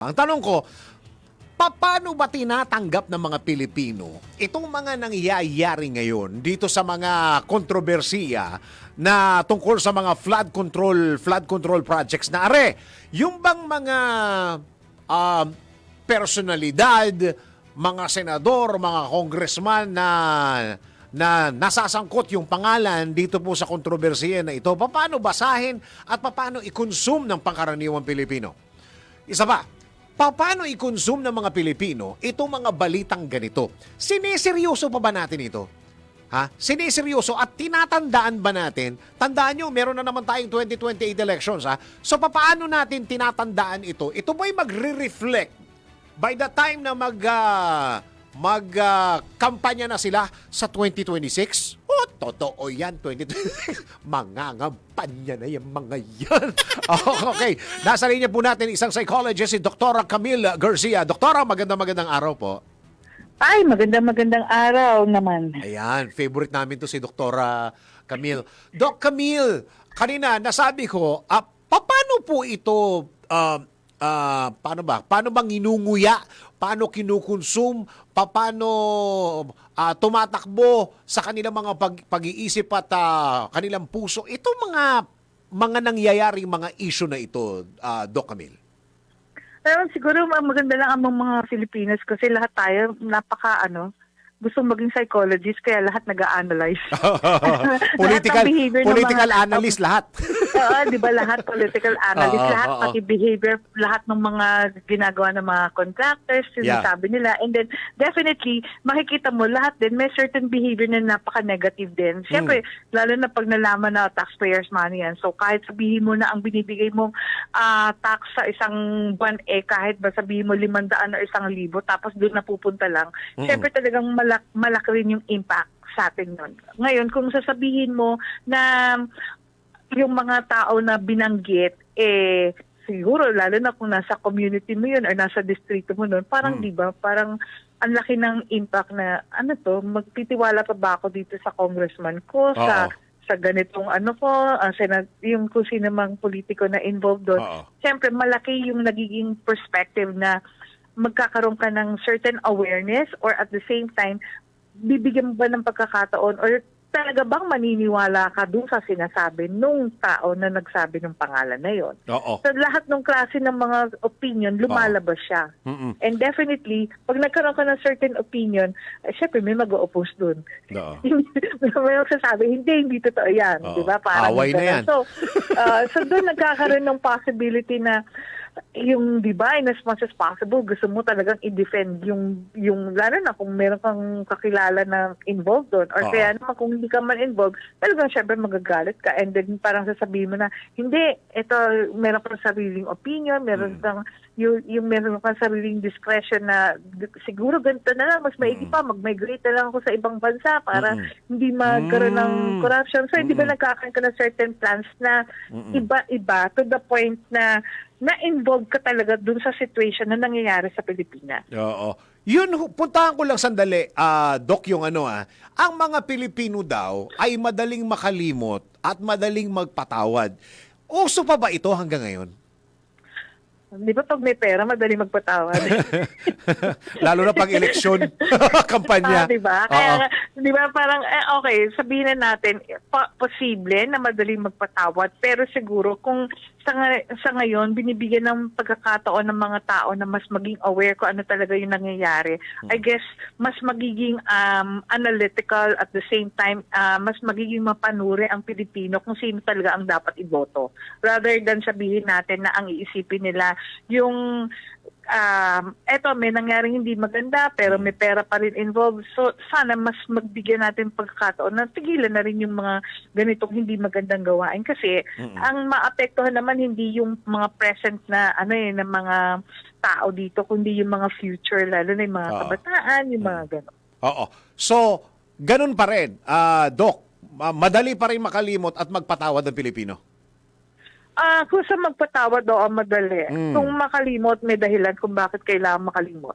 Ang tanong ko, pa- paano ba tinatanggap ng mga Pilipino itong mga nangyayari ngayon dito sa mga kontrobersiya na tungkol sa mga flood control flood control projects na are yung bang mga um, personalidad, mga senador, mga congressman na na nasasangkot yung pangalan dito po sa kontrobersiya na ito, paano basahin at paano i-consume ng pangkaraniwang Pilipino? Isa pa- paano i-consume ng mga Pilipino itong mga balitang ganito? Sineseryoso pa ba natin ito? Ha? Sineseryoso at tinatandaan ba natin? Tandaan nyo, meron na naman tayong 2028 elections. Ha? So, paano natin tinatandaan ito? Ito ba'y magre-reflect by the time na mag... ah, mag ah, kampanya na sila sa 2026? Oh, totoo yan, 2026. Mangangampanya na yung mga yan. Oh, okay, nasa linya po natin isang psychologist, si Dr. Camille Garcia. Doktora, magandang magandang araw po. Ay, magandang magandang araw naman. Ayan, favorite namin to si Doktora Camille. Doc Camille, kanina nasabi ko, ah, pa- paano po ito, ah, ah, paano ba? Paano bang inunguya? Paano kinukonsume? Pa- Paano ah, tumatakbo sa kanilang mga pag- pag-iisip at ah, kanilang puso? Ito mga mga nangyayaring mga issue na ito, ah, Doc Camille. Pero siguro ma- maganda lang ang mga Filipinos kasi lahat tayo napaka ano, gusto maging psychologist kaya lahat nag-a-analyze. political Lahat political mga- analyst lahat. Oo, di ba lahat political analyst, Oo, lahat oo. pati behavior, lahat ng mga ginagawa ng mga contractors, Yeah. sinasabi nila. And then definitely, makikita mo lahat din, may certain behavior na napaka-negative din. Siyempre, lalo na pag nalaman na taxpayers money yan. So kahit sabihin mo na ang binibigay mong ah, tax sa isang buwan, eh kahit ba sabihin mo limandaan o isang libo, tapos doon napupunta lang, Mm-mm. siyempre talagang malak malaki rin yung impact sa atin nun. Ngayon, kung sasabihin mo na yung mga tao na binanggit, eh, siguro, lalo na kung nasa community mo yun or nasa distrito mo nun, parang, Mm. di ba, parang ang laki ng impact na, ano to, magtitiwala pa ba ako dito sa congressman ko, sa Oo. sa ganitong ano ko, ang senat, yung kung sino mang politiko na involved doon. Oo. Siyempre, malaki yung nagiging perspective na magkakaroon ka ng certain awareness or at the same time, bibigyan mo ba ng pagkakataon or talaga bang maniniwala ka dun sa sinasabi nung tao na nagsabi ng pangalan na yon? Oo. So lahat ng klase ng mga opinion, lumalabas siya. Mm-mm. And definitely, pag nagkaroon ka ng certain opinion, eh, syempre may mag-oppose dun. Oo. may magsasabi, hindi, hindi totoo yan. Oo. Di ba? Parang Away na yan. So, uh, so doon nagkakaroon ng possibility na yung, di ba, in as much as possible, gusto mo talagang i-defend yung, yung, lalo na kung meron kang kakilala na involved doon. Or Oo. kaya naman kung hindi ka man involved, talagang syempre magagalit ka. And then parang sasabihin mo na, hindi, ito, meron kang sariling opinion, meron Mm. kang, yung, yung meron kang sariling discretion na siguro ganito na lang, mas maigi Mm. pa, mag-migrate na lang ako sa ibang bansa para Mm-mm. hindi magkaroon ng Mm. corruption. So, hindi ba nagkakaroon ka ng certain plans na iba-iba to the point na na-involve ka talaga dun sa situation na nangyayari sa Pilipinas. Oo. Yun, puntahan ko lang sandali, ah, Doc, yung ano ah. Ang mga Pilipino daw ay madaling makalimot at madaling magpatawad. Uso pa ba ito hanggang ngayon? Di ba pag may pera, madali magpatawad? Lalo na pag eleksyon, kampanya. Ah, di ba? Kaya, di ba, parang, eh, okay, sabihin na natin, pa- posible na madaling magpatawad, pero siguro kung sa, nga- sa ngayon, binibigyan ng pagkakataon ng mga tao na mas maging aware kung ano talaga yung nangyayari, I Hmm. guess, mas magiging um, analytical at the same time, ah, mas magiging mapanuri ang Pilipino kung sino talaga ang dapat iboto. Rather than sabihin natin na ang iisipin nila yung um, eto may nangyaring hindi maganda pero may pera pa rin involved. So sana mas magbigyan natin pagkakataon na tigilan na rin yung mga ganitong hindi magandang gawain kasi Mm-mm. ang maapektuhan naman hindi yung mga present na ano eh ng mga tao dito kundi yung mga future lalo na yung mga Oo. kabataan, yung mga gano'n. Oo. So, ganun pa rin, ah, Doc, ah, madali pa rin makalimot at magpatawad ng Pilipino. Ah, kung sa magpatawad daw ang madali. Mm. Kung makalimot, may dahilan kung bakit kailangan makalimot.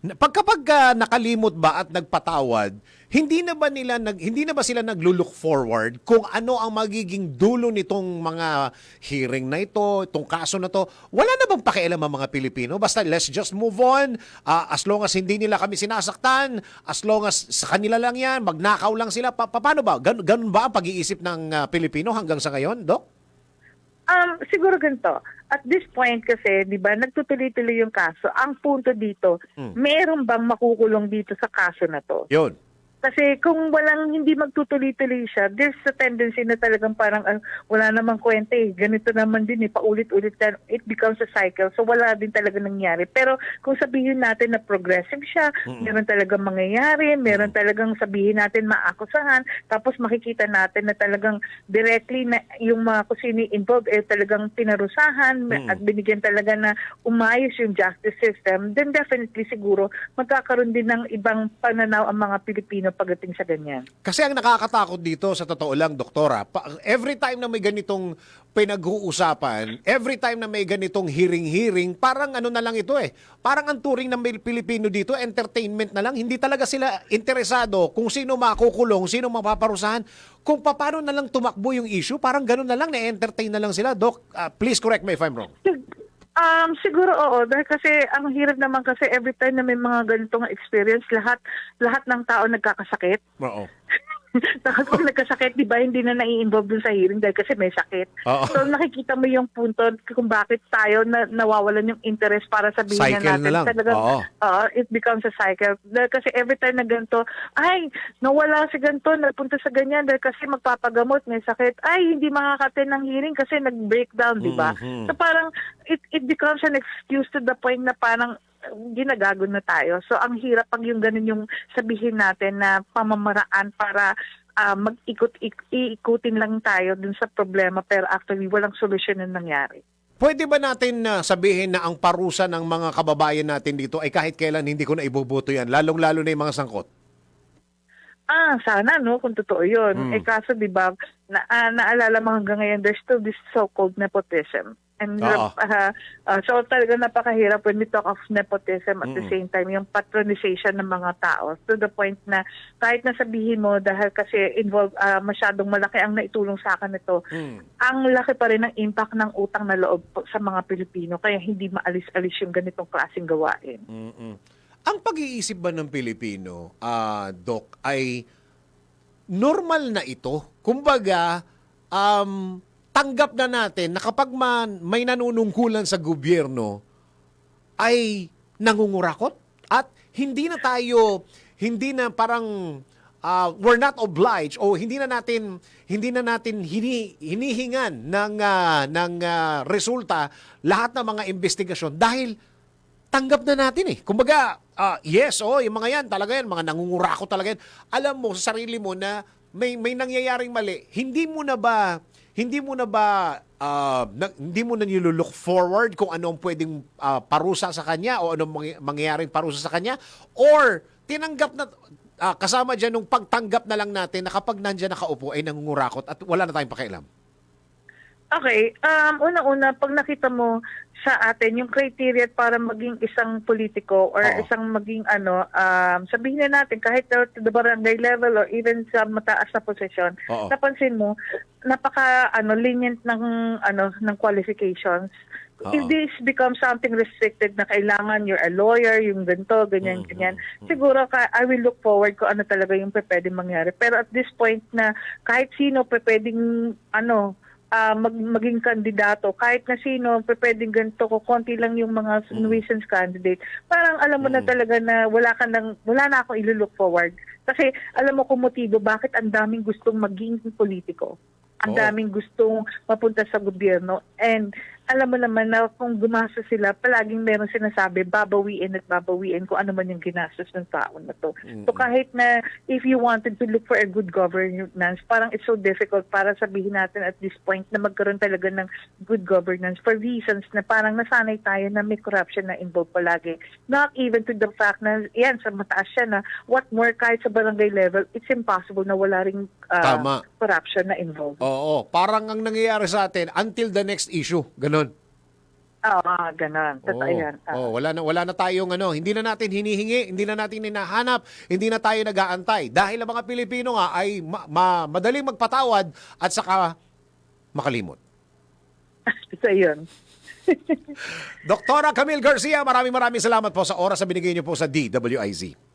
Na- Pag kapag ah, nakalimot ba at nagpatawad, hindi na ba nila nag hindi na ba sila naglo-look forward kung ano ang magiging dulo nitong mga hearing na ito, itong kaso na to? Wala na bang pakialam ang mga Pilipino? Basta let's just move on. Ah, as long as hindi nila kami sinasaktan, as long as sa kanila lang 'yan, magnakaw lang sila. Pa- pa- paano ba? Gan- ganun ba ang pag-iisip ng ah, Pilipino hanggang sa ngayon, Dok? Um, siguro ganito. At this point kasi, di ba, nagtutuloy-tuloy yung kaso. Ang punto dito, Hmm. meron bang makukulong dito sa kaso na to? 'Yun. Kasi kung walang hindi magtutuloy-tuloy siya, there's a tendency na talagang parang ah, wala namang kwenta eh. Ganito naman din eh, paulit-ulit na, it becomes a cycle. So wala din talaga nangyari. Pero kung sabihin natin na progressive siya, meron talagang mangyayari, meron talagang sabihin natin maakusahan, tapos makikita natin na talagang directly na yung mga kusini involved eh talagang pinarusahan at binigyan talaga na umayos yung justice system, then definitely siguro magkakaroon din ng ibang pananaw ang mga Pilipino pagdating sa ganyan. Kasi ang nakakatakot dito, sa totoo lang, doktora, pa- every time na may ganitong pinag-uusapan, every time na may ganitong hearing-hearing, parang ano na lang ito eh. Parang ang turing ng may Pilipino dito, entertainment na lang. Hindi talaga sila interesado kung sino makukulong, sino mapaparusahan. Kung paano na lang tumakbo yung issue, parang ganun na lang, na-entertain na lang sila. Doc, ah, please correct me if I'm wrong. Um, siguro oo. Dahil kasi ang hirap naman kasi every time na may mga ganitong experience, lahat lahat ng tao nagkakasakit. Oo. Tapos pag nagkasakit, di ba, hindi na nai-involve dun sa hearing dahil kasi may sakit. Oo. So nakikita mo yung punto kung bakit tayo na, nawawalan yung interest para sabihin Cycle na natin. na lang. Talagang, Oo. oo, it becomes a cycle. Dahil kasi every time na ganito, ay, nawala si ganito, nagpunta sa ganyan dahil kasi magpapagamot, may sakit. Ay, hindi makakaten ng hearing kasi nag-breakdown, di ba? Mhm. So parang it, it becomes an excuse to the point na parang uh, ginagago na tayo. So ang hirap pag yung ganun yung sabihin natin na pamamaraan para ah, mag-ikot ik- lang tayo dun sa problema pero actually walang solusyon na nangyari. Pwede ba natin na sabihin na ang parusa ng mga kababayan natin dito ay kahit kailan hindi ko na ibubuto yan, lalong-lalo na yung mga sangkot? Ah, sana no kung totoo 'yun. Mm. Eh kaso 'di ba, na, ah, naalala mo hanggang ngayon there's still this so-called nepotism. And Oo. ah, ah, so talaga napakahirap when we talk of nepotism at the Mm. same time yung patronization ng mga tao to the point na kahit na sabihin mo dahil kasi involved ah, masyadong malaki ang naitulong sa akin nito, Hmm. ang laki pa rin ng impact ng utang na loob sa mga Pilipino kaya hindi maalis-alis yung ganitong klaseng gawain. Mm-mm. Ang pag-iisip ba ng Pilipino, ah, Doc, ay normal na ito? Kumbaga, um, tanggap na natin na kapag man may nanunungkulan sa gobyerno, ay nangungurakot at hindi na tayo, hindi na parang ah, we're not obliged o hindi na natin hindi na natin hini, hinihingan ng ah, ng ah, resulta lahat ng mga investigasyon dahil tanggap na natin eh. Kumbaga, ah, yes, oh, yung mga yan, talaga yan, mga nangungurako talaga yan. Alam mo sa sarili mo na may may nangyayaring mali. Hindi mo na ba hindi mo na ba ah, na- hindi mo na nilulook forward kung ano ang pwedeng ah, parusa sa kanya o anong mangy- mangyayaring parusa sa kanya or tinanggap na ah, kasama diyan nung pagtanggap na lang natin na kapag nandiyan nakaupo ay nangungurakot at wala na tayong pakialam. Okay, um, una-una, pag nakita mo sa atin yung criteria para maging isang politiko or Oo. isang maging ano, um, sabihin na natin kahit to the barangay level or even sa mataas na posisyon, Oo. napansin mo, napaka ano lenient ng ano ng qualifications. Oo. If this becomes something restricted na kailangan you're a lawyer, yung ganito, ganyan, Mhm, ganyan, mhm. siguro ka, I will look forward kung ano talaga yung pwedeng mangyari. Pero at this point na kahit sino pwedeng ano, ah, mag, maging kandidato, kahit na sino pwedeng ganito, ko konti lang yung mga nuisance candidate. Parang alam mo na Mm. talaga na wala ka nang, wala na akong ilo-look forward. Kasi alam mo kung motibo, bakit ang daming gustong maging politiko. Ang Oo. daming gustong mapunta sa gobyerno. And alam mo naman na kung gumasa sila, palaging meron sinasabi, babawiin at babawiin kung ano man yung ginastos ng tao na to. So Mm-mm. kahit na if you wanted to look for a good governance, parang it's so difficult para sabihin natin at this point na magkaroon talaga ng good governance for reasons na parang nasanay tayo na may corruption na involved palagi. Not even to the fact na, yan, sa mataas siya na what more kahit sa barangay level, it's impossible na wala ring ah, Tama. corruption na involved. Oo, parang ang nangyayari sa atin until the next issue. Ganon. Oo, ganon. Totoo Oo. yan. Ah. Oo, wala na wala na tayong ano, hindi na natin hinihingi, hindi na natin hinahanap, hindi na tayo nag-aantay dahil ang mga Pilipino nga ay ma- ma- madaling magpatawad at saka makalimot. Ito yun. Doktora Camille Garcia, maraming maraming salamat po sa oras na binigay niyo po sa DWIZ.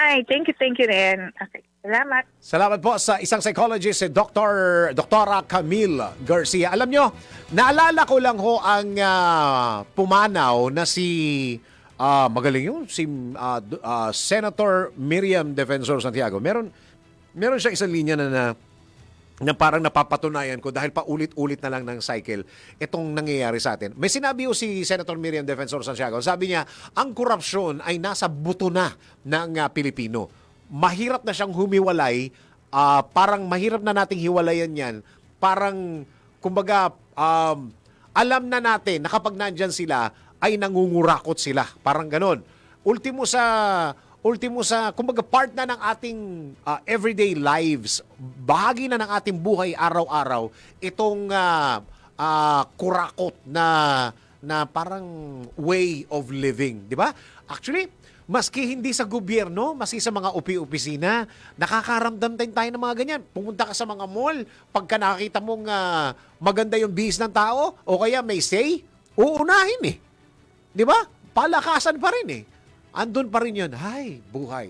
Ay, thank you, thank you rin. Okay, salamat. Salamat po sa isang psychologist, si Dr. Doktora Camille Garcia. Alam nyo, naalala ko lang ho ang ah, pumanaw na si, ah, magaling yun, si D- ah, Senator Miriam Defensor Santiago. Meron, meron siya isang linya na, na na parang napapatunayan ko dahil paulit-ulit na lang ng cycle itong nangyayari sa atin. May sinabi ko si Senator Miriam Defensor Santiago, sabi niya, ang korupsyon ay nasa buto na ng ah, Pilipino. Mahirap na siyang humiwalay, ah, parang mahirap na nating hiwalayan yan. Parang, kumbaga, um, alam na natin na kapag nandyan sila, ay nangungurakot sila. Parang ganon. Ultimo sa ultimo sa kumbaga part na ng ating ah, everyday lives, bahagi na ng ating buhay araw-araw itong ah, ah, kurakot na na parang way of living, di ba? Actually, maski hindi sa gobyerno, maski sa mga upi-opisina, nakakaramdam din tayo ng mga ganyan. Pumunta ka sa mga mall, pagka nakakita mong ah, maganda yung bihis ng tao, o kaya may say, uunahin eh. Di ba? Palakasan pa rin eh. Andun pa rin yun. Hay, buhay.